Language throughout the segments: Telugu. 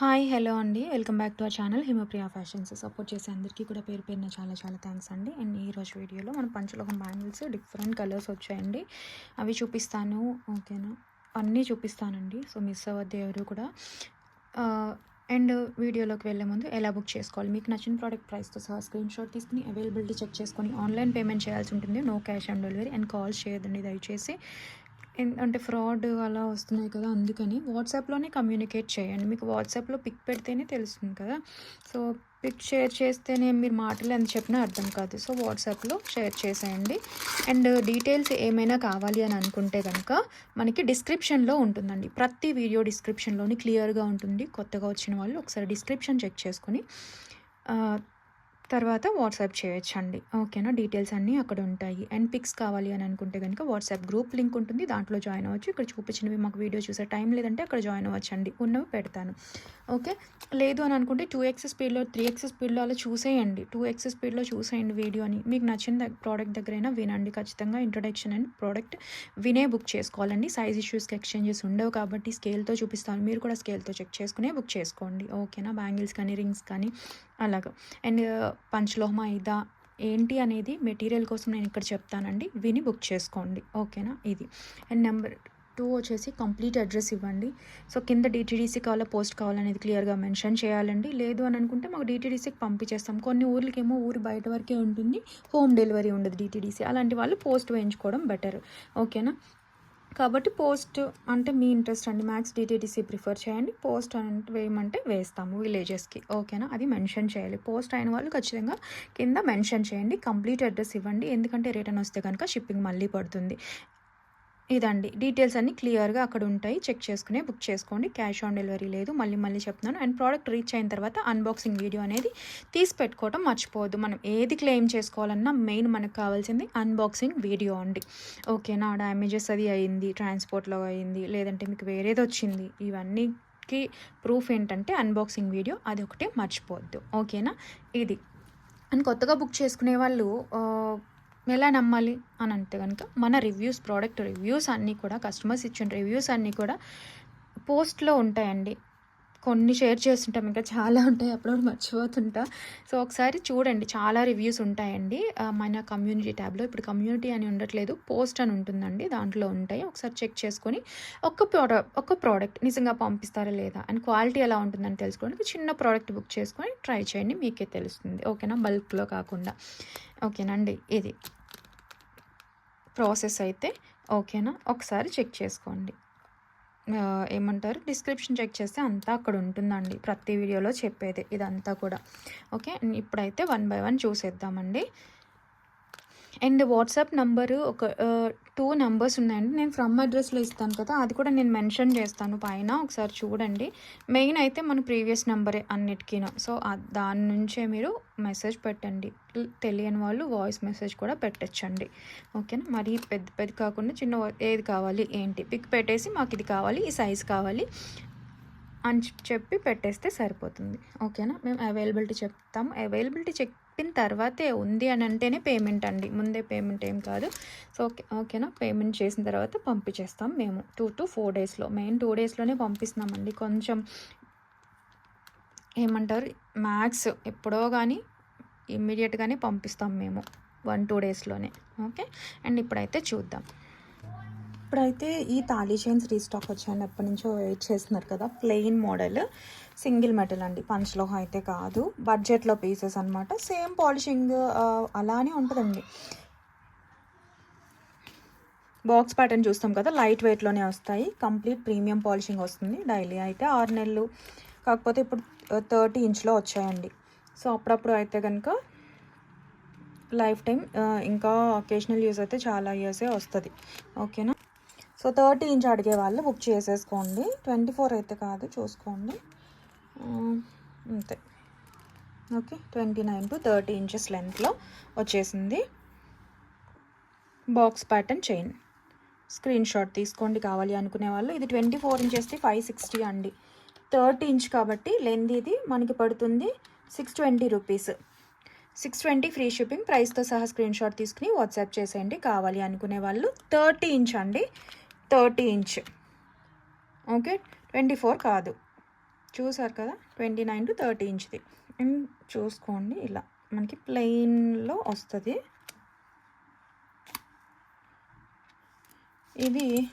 హాయ్ హలో అండి. Welcome back to our channel Himapriya fashions. Support చేసే అందరికీ కూడా పేరు పేరున చాలా చాలా థ్యాంక్స్ అండి. అండ్ ఈరోజు వీడియోలో మన పంచలోహం బ్యాంగిల్స్ డిఫరెంట్ కలర్స్ వచ్చాయండి. అవి చూపిస్తాను ఓకేనా? అన్నీ చూపిస్తానండి. సో మిస్ అవ్వద్దు ఎవరు కూడా. అండ్ వీడియోలోకి వెళ్ళే ముందు ఎలా బుక్ చేసుకోవాలి? మీకు నచ్చిన ప్రోడక్ట్ ప్రైస్తో సహా స్క్రీన్ షాట్ తీసుకుని అవైలబిలిటీ చెక్ చేసుకొని ఆన్లైన్ పేమెంట్ చేయాల్సి ఉంటుంది. No cash on delivery and call చేయదండి దయచేసి. అంటే ఫ్రాడ్ అలా వస్తున్నాయి కదా అందుకని వాట్సాప్లోనే కమ్యూనికేట్ చేయండి. మీకు వాట్సాప్లో పిక్ పెడితేనే తెలుస్తుంది కదా. సో పిక్ షేర్ చేస్తేనే మీరు మాటలు ఎంత చెప్పినా అర్థం కాదు. సో వాట్సాప్లో షేర్ చేసేయండి. అండ్ డీటెయిల్స్ ఏమైనా కావాలి అని అనుకుంటే కనుక మనకి డిస్క్రిప్షన్లో ఉంటుందండి. ప్రతి వీడియో డిస్క్రిప్షన్లోని క్లియర్గా ఉంటుంది. కొత్తగా వచ్చిన వాళ్ళు ఒకసారి డిస్క్రిప్షన్ చెక్ చేసుకొని తర్వాత వాట్సాప్ చేయొచ్చండి. ఓకేనా? డీటెయిల్స్ అన్నీ అక్కడ ఉంటాయి. అండ్ పిక్స్ కావాలి అని అనుకుంటే కనుక వాట్సాప్ గ్రూప్ లింక్ ఉంటుంది. దాంట్లో జాయిన్ అవ్వచ్చు. ఇక్కడ చూపించినవి మాకు వీడియో చూసే టైం లేదంటే అక్కడ జాయిన్ అవ్వచ్చండి. ఉన్నవి పెడతాను. ఓకే? లేదు అని అనుకుంటే టూ ఎక్స్ స్పీడ్లో త్రీ ఎక్స్ స్పీడ్లో అలా చూసేయండి. టూ ఎక్స్ స్పీడ్లో చూసేయండి వీడియోని మీకు నచ్చిన ప్రోడక్ట్ దగ్గరైనా వినండి. ఖచ్చితంగా ఇంట్రొడక్షన్ అండ్ ప్రోడక్ట్ వినే బుక్ చేసుకోవాలండి. సైజ్ ఇష్యూస్కి ఎక్స్చేంజెస్ ఉండవు కాబట్టి స్కేల్తో చూపిస్తాను. మీరు కూడా స్కేల్తో చెక్ చేసుకునే బుక్ చేసుకోండి. ఓకేనా? బ్యాంగిల్స్ కానీ రింగ్స్ కానీ అలాగా. అండ్ uh, పంచలోహమా ఇదా? ఏంటి అనేది మెటీరియల్ కోసం నేను ఇక్కడ చెప్తానండి. విని బుక్ చేసుకోండి. ఓకేనా? ఇది. అండ్ నెంబర్ టూ వచ్చేసి కంప్లీట్ అడ్రస్ ఇవ్వండి. సో కింద డిటీడీసీ కావాలా పోస్ట్ కావాలనేది క్లియర్గా మెన్షన్ చేయాలండి. లేదు అని అనుకుంటే మాకు డిటీడీసీకి పంపించేస్తాం. కొన్ని ఊర్లకేమో ఊరు బయట వరకే ఉంటుంది. హోమ్ డెలివరీ ఉండదు డిటీడీసీ అలాంటి వాళ్ళు పోస్ట్ వేయించుకోవడం బెటర్. ఓకేనా? కాబట్టి పోస్ట్ అంటే మీ ఇంట్రెస్ట్ అండి. మ్యాథ్స్ డిటీడీసీ ప్రిఫర్ చేయండి. పోస్ట్ అంటే వేయమంటే వేస్తాము విలేజెస్కి ఓకేనా అది మెన్షన్ చేయాలి. పోస్ట్ అయిన వాళ్ళు ఖచ్చితంగా కింద మెన్షన్ చేయండి. కంప్లీట్ అడ్రస్ ఇవ్వండి. ఎందుకంటే రిటర్న్ వస్తే కనుక షిప్పింగ్ మళ్ళీ పడుతుంది. ఇదండి. డీటెయిల్స్ అన్నీ క్లియర్గా అక్కడ ఉంటాయి. చెక్ చేసుకునే బుక్ చేసుకోండి. క్యాష్ ఆన్ డెలివరీ లేదు. మళ్ళీ మళ్ళీ చెప్తున్నాను. అండ్ ప్రోడక్ట్ రీచ్ అయిన తర్వాత అన్బాక్సింగ్ వీడియో అనేది తీసి పెట్టుకోవటం మర్చిపోవద్దు. మనం ఏది క్లెయిమ్ చేసుకోవాలన్నా మెయిన్ మనకు కావాల్సింది అన్బాక్సింగ్ వీడియో అండి. ఓకేనా? డ్యామేజెస్ అది అయింది. ట్రాన్స్పోర్ట్లో అయింది. లేదంటే మీకు వేరేది వచ్చింది. ఇవన్నీకి ప్రూఫ్ ఏంటంటే అన్బాక్సింగ్ వీడియో. అది ఒకటే మర్చిపోవద్దు. ఓకేనా? ఇది. అండ్ కొత్తగా బుక్ చేసుకునే వాళ్ళు ఎలా నమ్మాలి అని అంటే కనుక మన రివ్యూస్ ప్రోడక్ట్ రివ్యూస్ అన్నీ కూడా కస్టమర్స్ ఇచ్చిన రివ్యూస్ అన్నీ కూడా పోస్ట్లో ఉంటాయండి. కొన్ని షేర్ చేస్తుంటాం. ఇంకా చాలా ఉంటాయి. అప్పుడు మర్చిపోతుంటా. సో ఒకసారి చూడండి. చాలా రివ్యూస్ ఉంటాయండి. మన కమ్యూనిటీ ట్యాబ్లో. ఇప్పుడు కమ్యూనిటీ అని ఉండట్లేదు. పోస్ట్ అని ఉంటుందండి. దాంట్లో ఉంటాయి. ఒకసారి చెక్ చేసుకొని ఒక్క ప్రోడక్ట్ ఒక్క ప్రోడక్ట్ నిజంగా పంపిస్తారా లేదా అండ్ క్వాలిటీ ఎలా ఉంటుందని తెలుసుకోవడానికి చిన్న ప్రోడక్ట్ బుక్ చేసుకొని ట్రై చేయండి. మీకే తెలుస్తుంది. ఓకేనా? బల్క్లో కాకుండా. ఓకేనండి ఇది. ప్రాసెస్ అయితే. ఓకేనా? ఒకసారి చెక్ చేసుకోండి. ఏమంటారు? డిస్క్రిప్షన్ చెక్ చేస్తే అంతా అక్కడ ఉంటుందండి. ప్రతి వీడియోలో చెప్పేది ఇదంతా కూడా. ఓకే ఇప్పుడైతే వన్ బై వన్ చూసేద్దామండి. అండ్ వాట్సాప్ నంబరు ఒక టూ నెంబర్స్ ఉన్నాయండి. నేను ఫ్రమ్ అడ్రస్లో ఇస్తాను కదా అది కూడా నేను మెన్షన్ చేస్తాను పైన. ఒకసారి చూడండి. మెయిన్ అయితే మన ప్రీవియస్ నెంబరే అన్నిటికీనో. సో దాని నుంచే మీరు మెసేజ్ పెట్టండి. తెలియని వాళ్ళు వాయిస్ మెసేజ్ కూడా పెట్టచ్చండి. ఓకేనా? మరీ పెద్ద పెద్ద కాకుండా చిన్న ఏది కావాలి ఏంటి? పిక్ పెట్టేసి మాకు ఇది కావాలి ఈ సైజ్ కావాలి అని చెప్పి పెట్టేస్తే సరిపోతుంది. ఓకేనా? మేము అవైలబిలిటీ చెప్తాము. అవైలబిలిటీ చెక్ కట్టిన తర్వాతే ఉంది అని అంటేనే పేమెంట్ అండి. ముందే పేమెంట్ ఏం కాదు. సో ఓకే ఓకేనా? పేమెంట్ చేసిన తర్వాత పంపించేస్తాం మేము. టూ టు ఫోర్ డేస్లో మెయిన్ టూ డేస్లోనే పంపిస్తున్నామండి. కొంచెం ఏమంటారు? మ్యాక్స్ ఎప్పుడో కానీ ఇమ్మీడియట్గానే పంపిస్తాం మేము. వన్ టూ డేస్లోనే ఓకే అండ్ ఇప్పుడైతే చూద్దాం. ఇప్పుడైతే ఈ తాళీ చైన్స్ రీస్టాక్ వచ్చాయని ఎప్పటి నుంచో వెయిట్ చేస్తున్నారు కదా. ప్లెయిన్ మోడల్ సింగిల్ మెటల్ అండి. పంచ్లోహ అయితే కాదు. బడ్జెట్లో పీసెస్ అనమాట సేమ్ పాలిషింగ్ అలానే ఉంటుందండి. బాక్స్ ప్యాటర్న్ చూస్తాం కదా. లైట్ వెయిట్లోనే వస్తాయి. కంప్లీట్ ప్రీమియం పాలిషింగ్ వస్తుంది. డైలీ అయితే ఆరు నెలలు. కాకపోతే ఇప్పుడు థర్టీ ఇంచ్లో వచ్చాయండి. సో అప్పుడప్పుడు అయితే కనుక లైఫ్ టైం ఇంకా ఒకేషనల్ యూస్ అయితే చాలా ఇయర్సే వస్తుంది. ఓకేనా సో థర్టీ ఇంచ్ అడిగే వాళ్ళు బుక్ చేసేసుకోండి. ట్వంటీ ఫోర్ అయితే కాదు చూసుకోండి. Um, అంతే. Okay twenty nine to thirty inches లెంత్లో వచ్చేసింది. Box pattern chain screen shot తీసుకోండి కావాలి అనుకునే వాళ్ళు. ఇది ట్వంటీ ఫోర్ ఇంచెస్ది ఫైవ్ సిక్స్టీ అండి. థర్టీ ఇంచ్ కాబట్టి లెంత్ ఇది మనకి పడుతుంది six twenty rupees six twenty free shipping ప్రైస్తో సహా స్క్రీన్ షాట్ తీసుకుని వాట్సాప్ చేసేయండి కావాలి అనుకునే వాళ్ళు. థర్టీ ఇంచ్ అండి. Thirty inch. Okay twenty four కాదు. చూసారు కదా ట్వంటీ నైన్ టు థర్టీ ఇంచ్ది. అండ్ చూసుకోండి ఇలా. మనకి ప్లెయిన్లో వస్తుంది. ఇది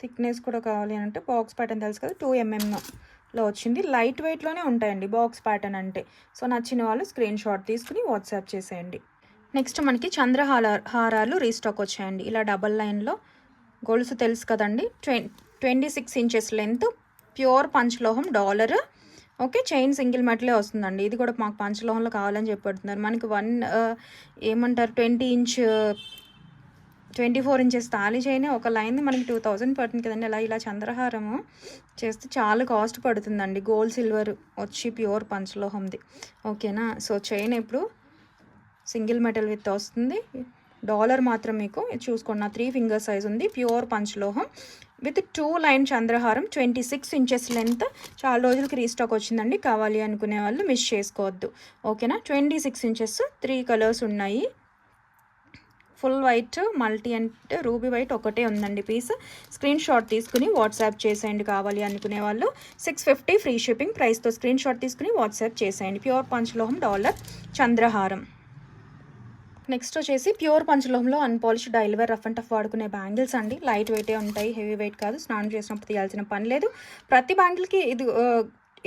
థిక్నెస్ కూడా కావాలి అని అంటే బాక్స్ ప్యాటర్న్ తెలుసు కదా టూ ఎంఎంలో వచ్చింది. లైట్ వెయిట్లోనే ఉంటాయండి బాక్స్ ప్యాటర్న్ అంటే. సో నచ్చిన వాళ్ళు స్క్రీన్ షాట్ తీసుకుని వాట్సాప్ చేసేయండి. నెక్స్ట్ మనకి చంద్రహార హారాలు రీస్టాక్ వచ్చాయండి. ఇలా డబల్ లైన్లో గొలుసు తెలుసు కదండి. Twenty six inches length pure పంచలోహం dollar okay chain single మెటలే వస్తుందండి. ఇది కూడా మాకు పంచలోహంలో కావాలని చెప్పబడుతున్నారు మనకి వన్ uh, ఏమంటారు? Twenty inch twenty four inches తాళి చైన్ ఒక లైన్ మనకి టూ థౌజండ్ పడుతుంది కదండి. అలా ఇలా చంద్రహారము చేస్తే చాలా కాస్ట్ పడుతుందండి. గోల్డ్ సిల్వర్ వచ్చి ప్యూర్ పంచలోహంది. ఓకేనా సో చైన్ ఇప్పుడు సింగిల్ మెటల్ విత్ వస్తుంది. డాలర్ మాత్రం మీకు ఇది చూసుకోండి. నా త్రీ ఫింగర్ సైజ్ ఉంది. ప్యూర్ పంచలోహం విత్ టూ లైన్ చంద్రహారం ట్వంటీ సిక్స్ ఇంచెస్ లెంత్. చాలా రోజులకి రీస్టాక్ వచ్చిందండి. కావాలి అనుకునే వాళ్ళు మిస్ చేసుకోవద్దు. ఓకేనా? Twenty six inches three colours ఉన్నాయి. Full white multi and ruby white ఒకటే ఉందండి పీస్. స్క్రీన్ షాట్ తీసుకుని వాట్సాప్ చేసేయండి కావాలి అనుకునే వాళ్ళు. సిక్స్ ఫిఫ్టీ ఫ్రీ షిప్పింగ్ ప్రైస్తో స్క్రీన్ షాట్ తీసుకుని వాట్సాప్ చేసేయండి. ప్యూర్ పంచలోహం డాలర్ చంద్రహారం. నెక్స్ట్ వచ్చేసి pure పంచలోహంలో unpolish daily wear rough and tough వాడుకునే బ్యాంగిల్స్ అండి. లైట్ వెయిటే ఉంటాయి హెవీ వెయిట్ కాదు. స్నానం చేసినప్పుడు తీయాల్సిన పని లేదు. ప్రతి బ్యాంగిల్కి ఇది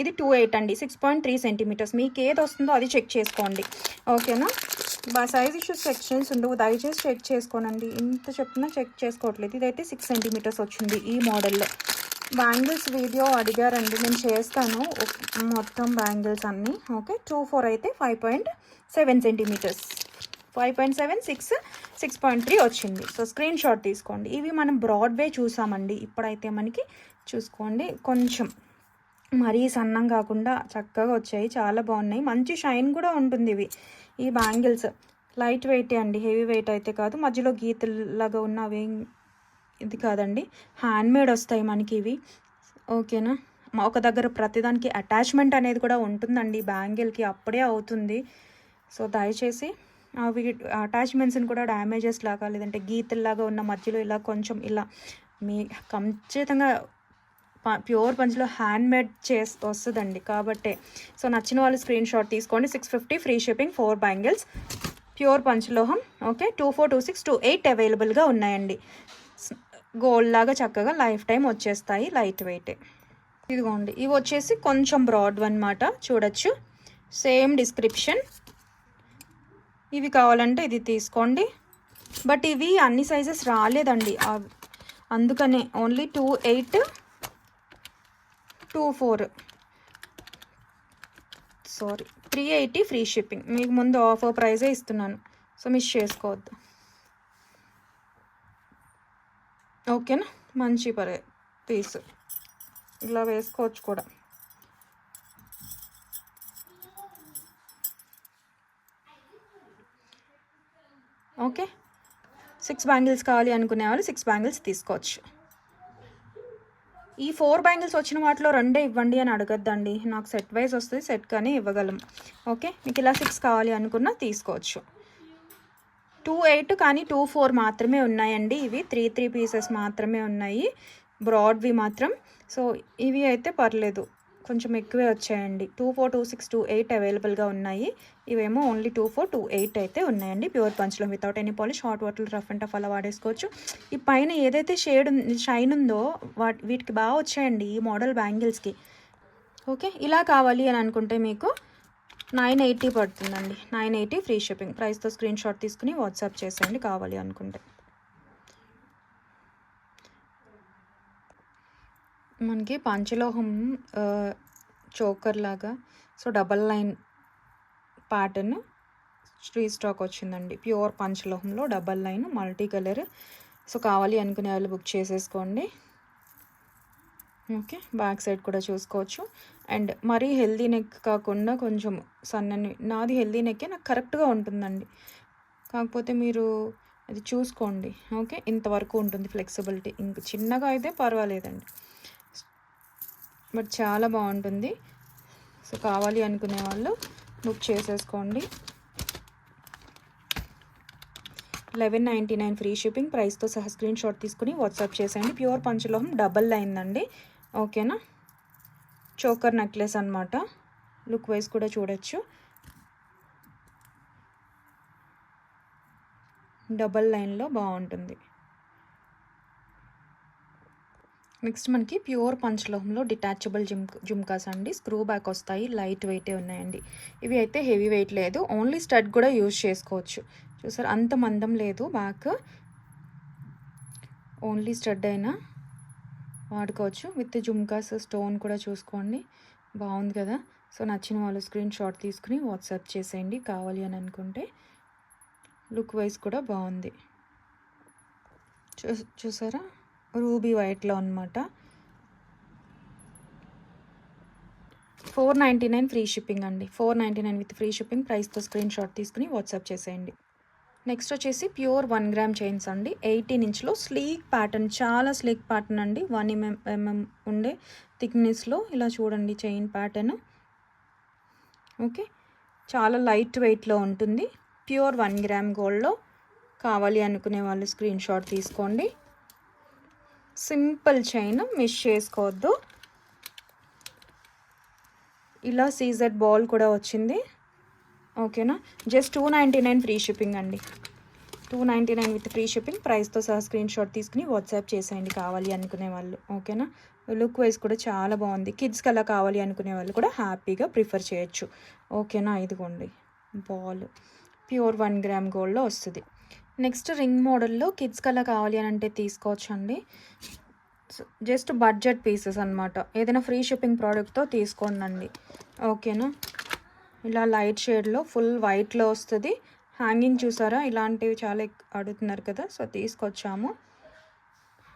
ఇది టూ ఎయిట్ అండి. సిక్స్ పాయింట్ త్రీ సెంటీమీటర్స్ మీకు ఏది వస్తుందో అది చెక్ చేసుకోండి. ఓకేనా బా సైజ్ ఇష్యూస్ సెక్షన్స్ ఉండవు దయచేసి చెక్ చేసుకోనండి. ఇంత చెప్తున్నా చెక్ చేసుకోవట్లేదు. ఇదైతే సిక్స్ సెంటీమీటర్స్ వచ్చింది ఈ మోడల్లో. బ్యాంగిల్స్ వీడియో అడిగారండి. నేను చేస్తాను. మొత్తం బ్యాంగిల్స్ అన్నీ. ఓకే టూ ఫోర్ అయితే five point seven centimetres five point seven six six point three వచ్చింది. సో స్క్రీన్ షాట్ తీసుకోండి. ఇవి మనం బ్రాడ్వే చూసామండి. ఇప్పుడైతే మనకి చూసుకోండి. కొంచెం మరీ సన్నం కాకుండా చక్కగా వచ్చాయి. చాలా బాగున్నాయి. మంచి షైన్ కూడా ఉంటుంది ఇవి. ఈ బ్యాంగిల్స్. లైట్ వెయిటే అండి. హెవీ వెయిట్ అయితే కాదు. మధ్యలో గీతలాగా ఉన్న అవి ఇది కాదండి. హ్యాండ్మేడ్ వస్తాయి మనకి ఇవి. ఓకేనా? మా ఒక దగ్గర ప్రతిదానికి అటాచ్మెంట్ అనేది కూడా ఉంటుందండి. బ్యాంగిల్కి అప్పుడే అవుతుంది. సో దయచేసి అవి అటాచ్మెంట్స్ని కూడా డ్యామేజెస్ లాగా లేదంటే గీతల్లాగా ఉన్న మధ్యలో ఇలా కొంచెం ఇలా మీ ఖచ్చితంగా ప్యూర్ పంచ్లో హ్యాండ్ మేడ్ చేసి వస్తుందండి కాబట్టే. సో నచ్చిన వాళ్ళు స్క్రీన్ షాట్ తీసుకోండి. Six fifty free shipping four bangles pure పంచలోహం okay? Two four two six two eight అవైలబుల్గా ఉన్నాయండి. గోల్డ్ లాగా చక్కగా లైఫ్ టైం వచ్చేస్తాయి లైట్ వెయిటే. ఇదిగోండి. ఇవి వచ్చేసి కొంచెం బ్రాడ్ అన్నమాట చూడొచ్చు. Same description. ఇవి కావాలంటే ఇది తీసుకోండి. బట్ ఇవి అన్ని సైజెస్ రాలేదండి. అందుకనే only two eight two four. Sorry three eighty free shipping. మీకు ముందు ఆఫర్ ప్రైజే ఇస్తున్నాను. సో మిస్ చేసుకోవద్దు. ఓకేనా? మంచి పరే పీస్. ఇలా వేసుకోవచ్చు కూడా. ఓకే. సిక్స్ బ్యాంగిల్స్ కావాలి అనుకునే వాళ్ళు సిక్స్ బ్యాంగిల్స్ తీసుకోవచ్చు. ఈ ఫోర్ బ్యాంగిల్స్ వచ్చిన వాటిలో రెండే ఇవ్వండి అని అడగద్దండి. నాకు సెట్ వైజ్ వస్తుంది సెట్ కానీ ఇవ్వగలం. ఓకే? మీకు ఇలా సిక్స్ కావాలి అనుకున్నా తీసుకోవచ్చు. టూ ఎయిట్ కానీ టూ ఫోర్ మాత్రమే ఉన్నాయండి. ఇవి త్రీ త్రీ పీసెస్ మాత్రమే ఉన్నాయి. బ్రాడ్వి మాత్రం. సో ఇవి అయితే పర్లేదు. కొంచెం ఎక్కువే వచ్చాయండి. Two four two six two eight అవైలబుల్గా ఉన్నాయి. ఇవేమో only two four two eight అయితే ఉన్నాయండి. Pure పంచ్లో without any polish hot water rough and tough అలా వాడేసుకోవచ్చు. ఈ పైన ఏదైతే షేడ్ షైన్ ఉందో వాటి వీటికి బాగా వచ్చాయండి ఈ మోడల్ బ్యాంగిల్స్కి. ఓకే? ఇలా కావాలి అని అనుకుంటే మీకు నైన్ ఎయిటీ పడుతుందండి. Nine eighty free shipping. ప్రైస్తో స్క్రీన్ షాట్ తీసుకుని వాట్సాప్ చేసేయండి కావాలి అనుకుంటే. మనకి పంచలోహం చోకర్ లాగా so double line pattern స్ట్రీ stock వచ్చిందండి. Pure పంచలోహంలో double line multi colour. So కావాలి అనుకునే వాళ్ళు బుక్ చేసేసుకోండి. ఓకే బ్యాక్ సైడ్ కూడా చూసుకోవచ్చు. అండ్ మరీ హెల్దీ నెక్ కాకుండా కొంచెం సన్నని నాది హెల్దీ నెక్కే నాకు కరెక్ట్గా ఉంటుందండి. కాకపోతే మీరు అది చూసుకోండి. ఓకే ఇంతవరకు ఉంటుంది ఫ్లెక్సిబిలిటీ. ఇంక చిన్నగా అయితే పర్వాలేదండి. బట్ చాలా బాగుంటుంది. సో కావాలి అనుకునే వాళ్ళు బుక్ చేసేసుకోండి. Eleven ninety nine free shipping ప్రైస్తో సహా స్క్రీన్ షాట్ తీసుకుని వాట్సాప్ చేసేయండి. ప్యూర్ పంచలోహం డబల్ అయిందండి ఓకేనా? చోకర్ నెక్లెస్ అనమాట లుక్ వైజ్ కూడా చూడొచ్చు. డబల్ లైన్లో బాగుంటుంది. నెక్స్ట్ మనకి ప్యూర్ పంచలోహంలో డిటాచబుల్ జిమ్ జుమ్కాస్ అండి. స్క్రూ బ్యాక్ వస్తాయి లైట్ వెయిటే ఉన్నాయండి. ఇవి అయితే హెవీ వెయిట్ లేదు. ఓన్లీ స్టడ్ కూడా యూజ్ చేసుకోవచ్చు. చూసారు అంత మందం లేదు బ్యాక్. ఓన్లీ స్టడ్ అయినా వాడుకోవచ్చు. విత్ జుమ్కాస్ స్టోన్ కూడా చూసుకోండి. బాగుంది కదా. సో నచ్చిన వాళ్ళు స్క్రీన్ షాట్ తీసుకుని వాట్సాప్ చేసేయండి కావాలి అని అనుకుంటే. లుక్ వైజ్ కూడా బాగుంది. చూ చూసారా? రూబీ వైట్లో అనమాట four ninety nine free shipping అండి. Four ninety nine with free shipping ప్రైస్తో స్క్రీన్ షాట్ తీసుకుని వాట్సాప్ చేసేయండి. నెక్స్ట్ వచ్చేసి ప్యూర్ వన్ గ్రామ్ చైన్స్ అండి. ఎయిటీన్ ఇంచ్లో స్లీక్ ప్యాటర్న్ చాలా స్లీక్ ప్యాటర్న్ అండి. వన్ ఎంఎం ఎంఎం ఉండే థిక్నెస్లో ఇలా చూడండి చైన్ ప్యాటర్న్. ఓకే. చాలా లైట్ వెయిట్లో ఉంటుంది. ప్యూర్ వన్ గ్రామ్ గోల్డ్లో కావాలి అనుకునే వాళ్ళు స్క్రీన్ షాట్ తీసుకోండి. సింపుల్ చైన్ మిస్ చేసుకోవద్దు. ఇలా సీజెడ్ బాల్ కూడా వచ్చింది. ఓకేనా? Just two ninety nine free shipping అండి. Two ninety nine with free shipping ప్రైస్తో సహా స్క్రీన్ షాట్ తీసుకుని వాట్సాప్ చేసేయండి కావాలి అనుకునే వాళ్ళు. ఓకేనా? లుక్ వైజ్ కూడా చాలా బాగుంది. కిడ్స్కి అలా కావాలి అనుకునే వాళ్ళు కూడా హ్యాపీగా ప్రిఫర్ చేయొచ్చు. ఓకేనా? ఇదిగోండి. బాల్ ప్యూర్ వన్ గ్రామ్ గోల్డ్లో వస్తుంది. నెక్స్ట్ రింగ్ మోడల్లో కిడ్స్కి అలా కావాలి అని అంటే తీసుకోవచ్చండి. జస్ట్ బడ్జెట్ పీసెస్ అనమాట ఏదైనా ఫ్రీ షిప్పింగ్ ప్రోడక్ట్తో తీసుకోండి ఓకేనా? ఇలా లైట్ షేడ్లో ఫుల్ వైట్లో వస్తుంది. హ్యాంగింగ్ చూసారా? ఇలాంటివి చాలా అడుగుతున్నారు కదా? సో తీసుకొచ్చాము.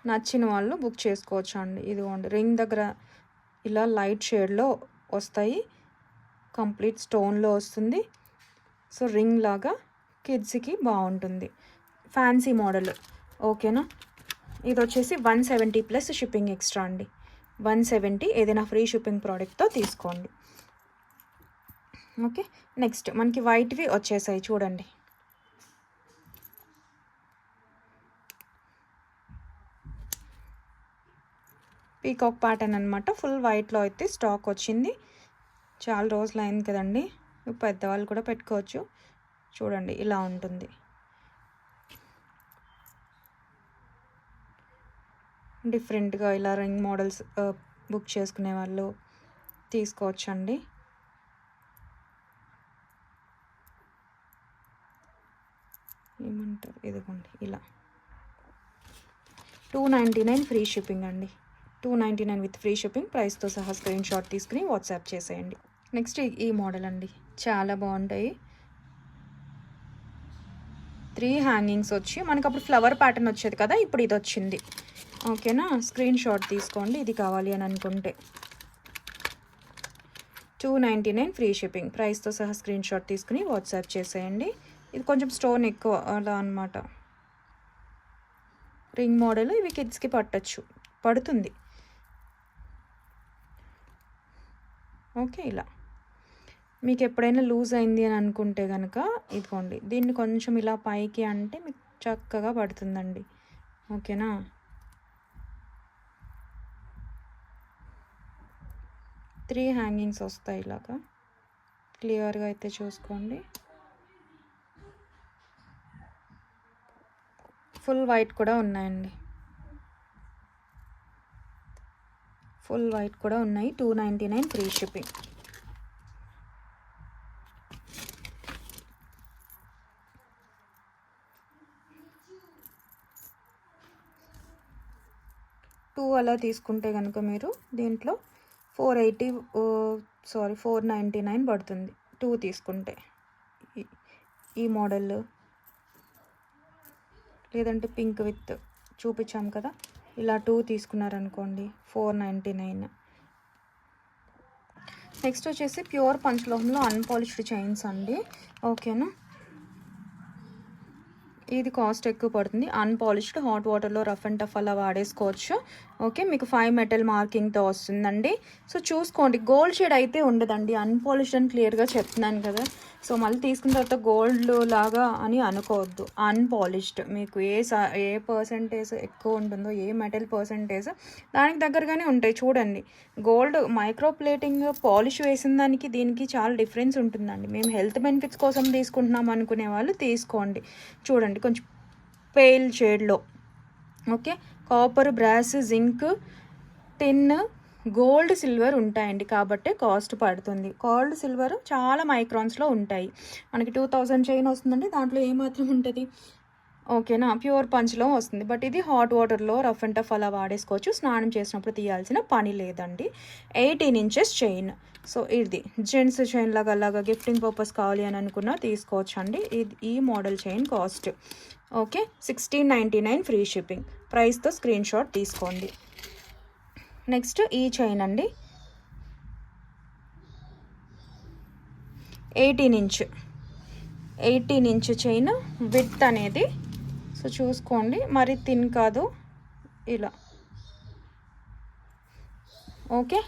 నచ్చిన వాళ్ళు బుక్ చేసుకోవచ్చు అండి ఇదిగోండి రింగ్ దగ్గర ఇలా లైట్ షేడ్లో వస్తాయి. కంప్లీట్ స్టోన్లో వస్తుంది. సో రింగ్ లాగా కిడ్స్కి బాగుంటుంది ఫ్యాన్సీ మోడల్. ఓకేనా? ఇది వచ్చేసి one seventy plus shipping extra అండి. వన్ సెవెంటీ ఏదైనా ఫ్రీ షిప్పింగ్ ప్రోడక్ట్తో తీసుకోండి. ఓకే? నెక్స్ట్ మనకి వైట్వి వచ్చేసాయి చూడండి. పీకాక్ ప్యాటర్న్ అనమాట ఫుల్ వైట్లో అయితే స్టాక్ వచ్చింది. చాలా రోజులు అయింది కదండి పెద్దవాళ్ళు కూడా పెట్టుకోవచ్చు. చూడండి ఇలా ఉంటుంది. డిఫరెంట్గా ఇలా రింగ్ మోడల్స్ బుక్ చేసుకునే వాళ్ళు తీసుకోవచ్చండి. ఏమంటారు? ఇదిగోండి ఇలా. Two ninety nine free shipping అండి. Two ninety nine with free shipping ప్రైస్తో సహా స్క్రీన్ షాట్ తీసుకుని వాట్సాప్ చేసేయండి. నెక్స్ట్ ఈ- ఈ మోడల్ అండి. చాలా బాగుంటాయి. త్రీ హ్యాంగింగ్స్ వచ్చి మనకు అప్పుడు ఫ్లవర్ ప్యాటర్న్ వచ్చేది కదా ఇప్పుడు ఇది వచ్చింది. ఓకేనా స్క్రీన్ షాట్ తీసుకోండి ఇది కావాలి అని అనుకుంటే. Two ninety nine free shipping ప్రైస్తో సహా స్క్రీన్ షాట్ తీసుకుని వాట్సాప్ చేసేయండి. ఇది కొంచెం స్టోన్ ఎక్కువ అలా అనమాట రింగ్ మోడల్ ఇవి కిడ్స్కి పట్టచ్చు. పడుతుంది. ఓకే ఇలా. మీకు ఎప్పుడైనా లూజ్ అయింది అని అనుకుంటే కనుక ఇదిగోండి దీన్ని కొంచెం ఇలా పైకి అంటే మీకు చక్కగా పడుతుందండి. ఓకేనా? త్రీ హ్యాంగింగ్స్ వస్తాయి ఇలాగా. క్లియర్గా అయితే చూసుకోండి. ఫుల్ వైట్ కూడా ఉన్నాయండి. ఫుల్ వైట్ కూడా ఉన్నాయి. Two ninety nine free shipping. అలా తీసుకుంటే కనుక మీరు దీంట్లో four eighty sorry four ninety nine పడుతుంది. టూ తీసుకుంటే. ఈ- ఈ మోడల్. లేదంటే పింక్ విత్ చూపించాం కదా. ఇలా టూ తీసుకున్నారనుకోండి ఫోర్ నైంటీ నైన్. నెక్స్ట్ వచ్చేసి ప్యూర్ పంచలోహంలో అన్పాలిష్డ్ చైన్స్ అండి. ఓకేనా? ఇది కాస్ట్ ఎక్కువ పడుతుంది. అన్పాలిష్డ్ హాట్ వాటర్లో రఫ్ అండ్ టఫ్ అలా వాడేసుకోవచ్చు. ఓకే మీకు ఫైవ్ మెటల్ మార్కింగ్తో వస్తుందండి. సో చూసుకోండి. గోల్డ్ షేడ్ అయితే ఉండదండి. అన్పాలిష్డ్ అని క్లియర్గా చెప్తున్నాను కదా. సో మళ్ళీ తీసుకున్న తర్వాత గోల్డ్ లాగా అని అనుకోవద్దు. అన్పాలిష్డ్ మీకు ఏ ఏ పర్సంటేజ్ ఎక్కువ ఉంటుందో ఏ మెటల్ పర్సంటేజ్ దానికి దగ్గరగానే ఉంటాయి. చూడండి. గోల్డ్ మైక్రో ప్లేటింగ్ పాలిష్ వేసిన దానికి దీనికి చాలా డిఫరెన్స్ ఉంటుందండి. మేము హెల్త్ బెనిఫిట్స్ కోసం తీసుకుంటున్నాం అనుకునే వాళ్ళు తీసుకోండి. చూడండి. కొంచెం పేల్ షేడ్లో okay copper brass zinc tin gold silver ఉంటాయండి కాబట్టి కాస్ట్ పడుతుంది. గోల్డ్ సిల్వర్ చాలా మైక్రాన్స్లో ఉంటాయి. మనకి టూ థౌజండ్ చైన్ వస్తుందండి. దాంట్లో ఏమాత్రం ఉంటుంది. ఓకేనా? ప్యూర్ పంచ్లో వస్తుంది. బట్ ఇది హాట్ వాటర్లో రఫ్ అండ్ టఫ్ అలా వాడేసుకోవచ్చు. స్నానం చేసినప్పుడు తీయాల్సిన పని లేదండి. Eighteen inches chain. సో ఇది జెంట్స్ చైన్ లాగా అలాగా గిఫ్టింగ్ పర్పస్ కావాలి అని అనుకున్నా తీసుకోవచ్చు అండి ఇది ఈ model chain cost. Okay? Sixteen ninety nine free shipping ప్రైస్తో స్క్రీన్ షాట్ తీసుకోండి. నెక్స్ట్ ఈ చైన్ అండి. Eighteen inch. Eighteen inch chain with అనేది. సో చూసుకోండి మరి థిన్ కాదు. ఇలా. ఓకే.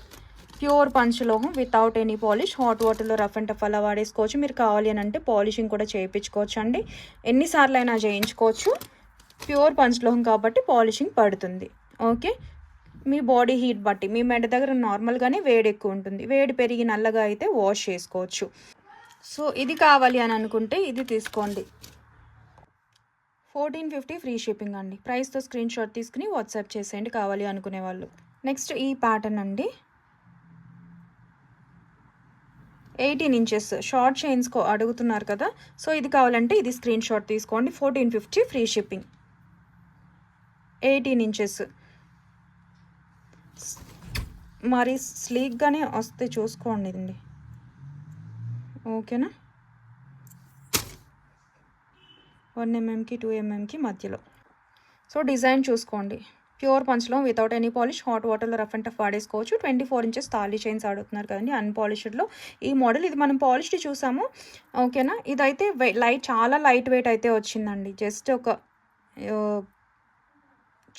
ప్యూర్ పంచలోహం వితౌట్ ఎనీ పాలిష్ హాట్ వాటర్లో రఫ్ అండ్ టఫ్ అలా వాడేసుకోవచ్చు. మీరు కావాలి అని అంటే పాలిషింగ్ కూడా చేయించుకోవచ్చు అండి. ఎన్నిసార్లు అయినా చేయించుకోవచ్చు. ప్యూర్ పంచలోహం కాబట్టి పాలిషింగ్ పడుతుంది. ఓకే. మీ బాడీ హీట్ బట్టి మీ మెడ దగ్గర నార్మల్గానే వేడి ఎక్కువ ఉంటుంది. వేడి పెరిగి నల్లగా అయితే వాష్ చేసుకోవచ్చు. సో ఇది కావాలి అని అనుకుంటే ఇది తీసుకోండి. ఫోర్టీన్ ఫిఫ్టీ ఫ్రీ షిప్పింగ్ అండి. ప్రైస్తో స్క్రీన్ షాట్ తీసుకుని వాట్సాప్ చేసేయండి కావాలి అనుకునే వాళ్ళు. నెక్స్ట్ ఈ ప్యాటర్న్ అండి. ఎయిటీన్ ఇంచెస్ షార్ట్ చేయించుకో అడుగుతున్నారు కదా. సో ఇది కావాలంటే ఇది స్క్రీన్ షాట్ తీసుకోండి. Fourteen fifty free shipping eighteen inches మరి స్లీక్గానే వస్తే చూసుకోండి అండి ఓకేనా? వన్ ఎంఎంకి టూ ఎంఎంకి మధ్యలో. సో డిజైన్ చూసుకోండి. ప్యూర్ పంచ్లో వితౌట్ ఎనీ పాలిష్ హాట్ వాటర్లో రఫ్ అండ్ టఫ్ వాడేసుకోవచ్చు. ట్వంటీ ఫోర్ ఇంచెస్ తాళీ చైన్స్ ఆడుతున్నారు కదండి అన్పాలిష్డ్లో ఈ మోడల్ ఇది మనం పాలిష్డ్ చూసాము. ఓకేనా? ఇదైతే లైట్ చాలా లైట్ వెయిట్ అయితే వచ్చిందండి. జస్ట్ ఒక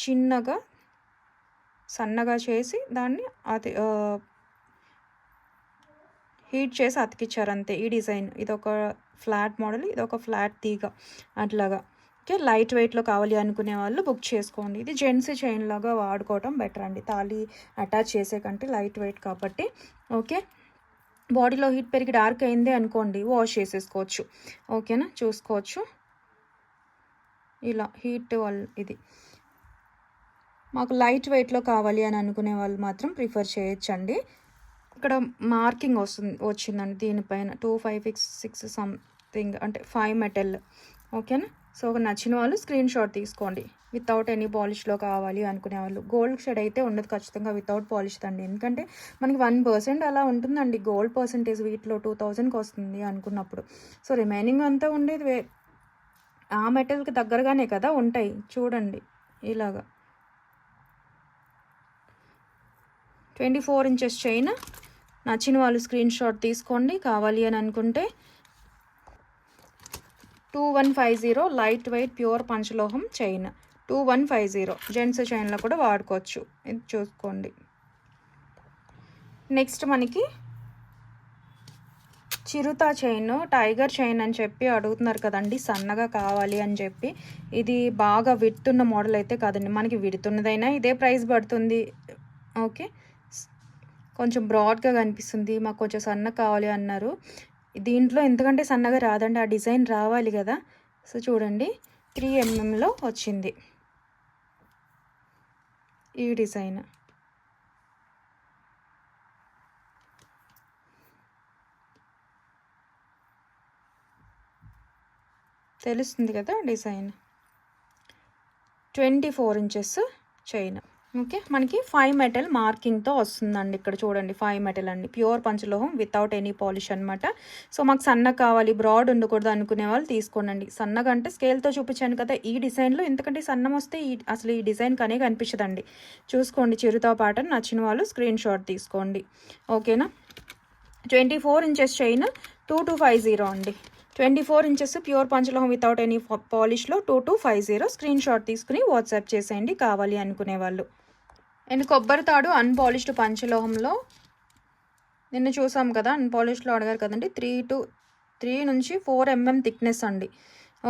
చిన్నగా సన్నగా చేసి దాన్ని అతి హీట్ చేసి అతికిచ్చారు అంతే. ఈ డిజైన్ ఇది ఒక ఫ్లాట్ మోడల్ ఇది ఒక ఫ్లాట్ తీగ అట్లాగా. ఓకే లైట్ వెయిట్లో కావాలి అనుకునే వాళ్ళు బుక్ చేసుకోండి. ఇది జెంట్స్ చైన్ లాగా వాడుకోవటం బెటర్ అండి. తాళి అటాచ్ చేసే కంటే లైట్ వెయిట్ కాబట్టి. ఓకే బాడీలో హీట్ పెరిగి డార్క్ అయింది అనుకోండి వాష్ చేసేసుకోవచ్చు. ఓకేనా? చూసుకోవచ్చు. ఇలా హీట్ వల్ల ఇది. మాకు లైట్ వెయిట్లో కావాలి అని అనుకునే వాళ్ళు మాత్రం ప్రిఫర్ చేయొచ్చండి. ఇక్కడ మార్కింగ్ వస్తుంది వచ్చిందండి దీనిపైన. Two five six six something అంటే ఫైవ్ మెటల్. ఓకేనా? సో నచ్చిన వాళ్ళు స్క్రీన్ షాట్ తీసుకోండి. వితౌట్ ఎనీ పాలిష్లో కావాలి అనుకునే వాళ్ళు. గోల్డ్ షెడ్ అయితే ఉండదు ఖచ్చితంగా వితౌట్ పాలిష్ అండి ఎందుకంటే మనకి వన్ పర్సెంట్ అలా ఉంటుందండి. గోల్డ్ పర్సెంటేజ్ వీటిలో టూ థౌజండ్కి వస్తుంది అనుకున్నప్పుడు. సో రిమైనింగ్ అంతా ఉండేది వే ఆ మెటల్కి దగ్గరగానే కదా ఉంటాయి. చూడండి ఇలాగా. Twenty four inches chain. నచ్చిన వాళ్ళు స్క్రీన్ షాట్ తీసుకోండి. కావాలి అని అనుకుంటే two one five zero light weight pure పంచలోహం chain. Two one five zero gents చైన్లో కూడా వాడుకోవచ్చు. ఇది చూసుకోండి. నెక్స్ట్ మనకి చిరుత చైన్ టైగర్ చైన్ అని చెప్పి అడుగుతున్నారు కదండి. సన్నగా కావాలి అని చెప్పి. ఇది బాగా విడుతున్న మోడల్ అయితే కాదండి. మనకి విడుతున్నదైనా ఇదే ప్రైస్ పడుతుంది. ఓకే. కొంచెం బ్రాడ్గా కనిపిస్తుంది మాకు కొంచెం సన్నగా కావాలి అన్నారు. దీంట్లో ఎందుకంటే సన్నగా రాదండి ఆ డిజైన్ రావాలి కదా. సో చూడండి త్రీ ఎంఎంలో వచ్చింది. ఈ డిజైన్. తెలుస్తుంది కదా design. Twenty four inches chain. Okay మనకి ఫైవ్ మెటల్ మార్కింగ్తో వస్తుందండి ఇక్కడ చూడండి ఫైవ్ మెటల్ అండి. ప్యూర్ పంచలోహం వితౌట్ ఎనీ పాలిష్ అనమాట సో మాకు సన్నగా కావాలి బ్రాడ్ ఉండకూడదు అనుకునే వాళ్ళు తీసుకోండి సన్నగా అంటే స్కేల్తో చూపించాను కదా ఈ డిజైన్లో ఎందుకంటే సన్నం వస్తే ఈ అసలు ఈ డిజైన్ కనే కనిపించదండి. చూసుకోండి చిరుతో ప్యాటర్న్ నచ్చిన వాళ్ళు స్క్రీన్ షాట్ తీసుకోండి. ఓకేనా? Twenty four inches chain two two five zero అండి. ట్వంటీ ఫోర్ ఇంచెస్ ప్యూర్ పంచలోహం without any పాలిష్లో two two five zero screen shot తీసుకుని వాట్సాప్ చేసేయండి కావాలి అనుకునే వాళ్ళు. అండ్ కొబ్బరి తాడు అన్పాలిష్డ్ పంచలోహంలో నిన్న చూసాం కదా అన్పాలిష్డ్లో అడిగారు కదండి. త్రీ టు త్రీ నుంచి ఫోర్ ఎంఎం థిక్నెస్ అండి.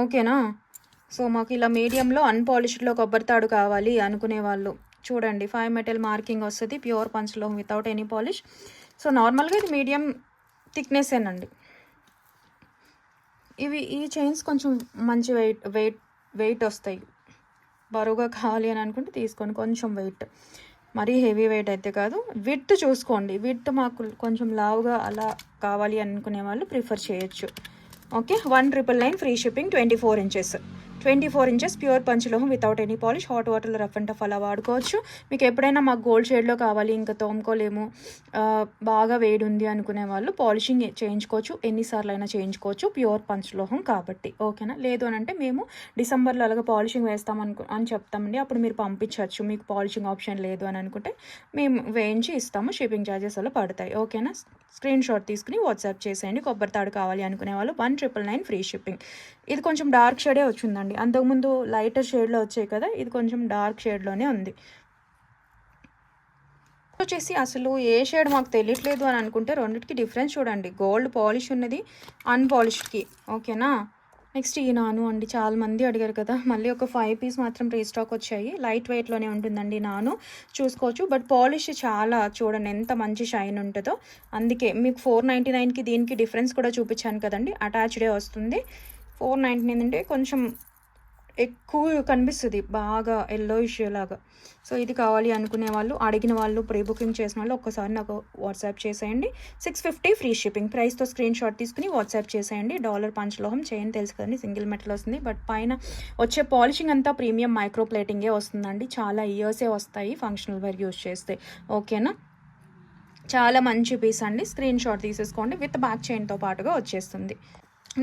ఓకేనా? సో మాకు ఇలా మీడియంలో అన్పాలిష్డ్లో కొబ్బరి తాడు కావాలి అనుకునే వాళ్ళు. చూడండి ఫైవ్ మెటల్ మార్కింగ్ వస్తుంది ప్యూర్ పంచలోహం వితౌట్ ఎనీ పాలిష్. సో నార్మల్గా ఇది మీడియం థిక్నెస్సేనండి ఇవి ఈ చైన్స్ కొంచెం మంచి వెయిట్ వెయిట్ వెయిట్ వస్తాయి. బరువుగా కావాలి అని అనుకుంటే తీసుకోండి కొంచెం వెయిట్. మరీ హెవీ వెయిట్ అయితే కాదు. విత్ చూసుకోండి. విత్ మాకు కొంచెం లావుగా అలా కావాలి అనుకునే వాళ్ళు ప్రిఫర్ చేయొచ్చు. Okay one triple nine free shipping twenty four inches twenty four inches pure పంచలోహం without any polish hot వాటర్లో రఫ్ అండ్ టఫ్ అలా వాడుకోవచ్చు. మీకు ఎప్పుడైనా మాకు గోల్డ్ షేడ్లో కావాలి ఇంకా తోముకోలేము బాగా వేడి ఉంది అనుకునే వాళ్ళు పాలిషింగ్ చేయించుకోవచ్చు. ఎన్నిసార్లు అయినా చేయించుకోవచ్చు ప్యూర్ పంచలోహం కాబట్టి. ఓకేనా లేదు అని అంటే మేము డిసెంబర్లో అలాగ పాలిషింగ్ వేస్తాం అనుకు అని చెప్తామండి. అప్పుడు మీరు పంపించవచ్చు. మీకు పాలిషింగ్ ఆప్షన్ లేదు అని అనుకుంటే మేము వేయించి ఇస్తాము. షిప్పింగ్ ఛార్జెస్ అలా పడతాయి. ఓకేనా స్క్రీన్ షాట్ తీసుకుని వాట్సాప్ చేసేయండి. కొబ్బరి తాడు కావాలి అనుకునే వాళ్ళు one triple nine free shipping ఇది కొంచెం డార్క్ షేడే వచ్చిందండి. అంతకుముందు లైటర్ షేడ్లో వచ్చాయి కదా ఇది కొంచెం డార్క్ షేడ్లోనే ఉంది. వచ్చేసి అసలు ఏ షేడ్ మాకు తెలియట్లేదు అని అనుకుంటే రెండింటికి డిఫరెన్స్ చూడండి. గోల్డ్ పాలిష్ ఉన్నది అన్పాలిష్డ్కి ఓకేనా? నెక్స్ట్ ఈ నాను అండి చాలా మంది అడిగారు కదా. మళ్ళీ ఒక ఫైవ్ పీస్ మాత్రం రీస్టాక్ వచ్చాయి. లైట్ వెయిట్లోనే ఉంటుందండి నాను. చూసుకోవచ్చు. బట్ పాలిష్ చాలా చూడండి ఎంత మంచి షైన్ ఉంటుందో. అందుకే మీకు ఫోర్ నైంటీ నైన్కి దీనికి డిఫరెన్స్ కూడా చూపించాను కదండి. అటాచ్డే వస్తుంది. ఫోర్ నైంటీ ఏంటంటే కొంచెం ఎక్కువ కనిపిస్తుంది బాగా ఎల్లో ఇష్యూ లాగా. సో ఇది కావాలి అనుకునే వాళ్ళు అడిగిన వాళ్ళు ప్రీ బుకింగ్ చేసిన వాళ్ళు ఒక్కసారి నాకు వాట్సాప్ చేసేయండి. సిక్స్ ఫిఫ్టీ ఫ్రీ షిప్పింగ్ ప్రైస్తో స్క్రీన్ షాట్ తీసుకుని వాట్సాప్ చేసేయండి. డాలర్ పంచలోహం చేయని తెలుసు కదండి సింగిల్ మెటల్ వస్తుంది. బట్ పైన వచ్చే పాలిషింగ్ అంతా ప్రీమియం మైక్రో ప్లేటింగే వస్తుందండి. చాలా ఇయర్సే వస్తాయి ఫంక్షనల్ వేర్ యూస్ చేస్తే. ఓకేనా చాలా మంచి పీస్ అండి. స్క్రీన్ షాట్ తీసేసుకోండి. విత్ బ్యాక్ చైన్తో పాటుగా వచ్చేస్తుంది.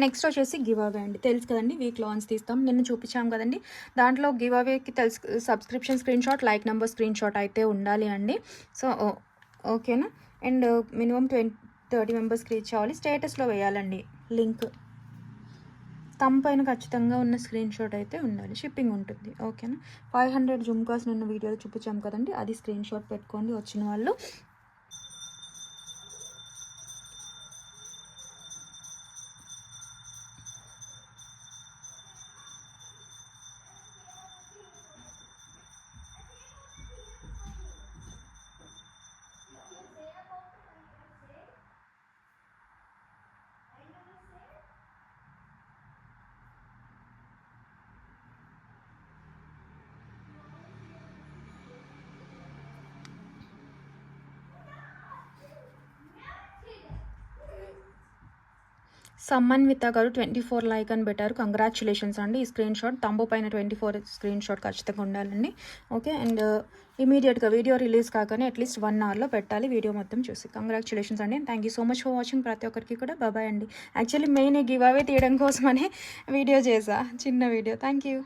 నెక్స్ట్ వచ్చేసి గివ్ అవే అండి. తెలుసు కదండి వీక్ లాన్స్ తీస్తాం. నిన్న చూపించాం కదండి. దాంట్లో గివ్ అవేకి తెలుసు subscription screen shot like number screen shot అయితే ఉండాలి అండి. సో ఓకేనా? అండ్ మినిమం ట్వంటీ థర్టీ మెంబర్స్కి రీచ్ అవ్వాలి. స్టేటస్లో వేయాలండి లింక్ తమ్ పైన ఖచ్చితంగా ఉన్న స్క్రీన్ షాట్ అయితే ఉండాలి. షిప్పింగ్ ఉంటుంది. ఓకేనా? ఫైవ్ హండ్రెడ్ జుమ్కాస్ నిన్న వీడియోలో చూపించాం కదండి. అది స్క్రీన్ షాట్ పెట్టుకోండి వచ్చిన వాళ్ళు. సమ్మన్విత గారు ట్వంటీ ఫోర్ లైక్ అని పెట్టారు కంగ్రాచులేషన్స్ అండి. ఈ స్క్రీన్ షాట్ తంబు పైన ట్వంటీ ఫోర్ స్క్రీన్ షాట్ ఖచ్చితంగా ఉండాలండి ఓకే అండ్ ఇమీడియట్గా వీడియో రిలీజ్ కాగానే అట్లీస్ట్ వన్ అవర్లో పెట్టాలి. వీడియో మొత్తం చూసి. కంగ్రాచులేషన్స్ అండి. Thank you so much for watching ప్రతి ఒక్కరికి కూడా బాబాయ్ అండి. యాక్చువల్లీ మెయిన్ గివ్ అవే తీయడం కోసమనే వీడియో చేసా చిన్న వీడియో థ్యాంక్ యూ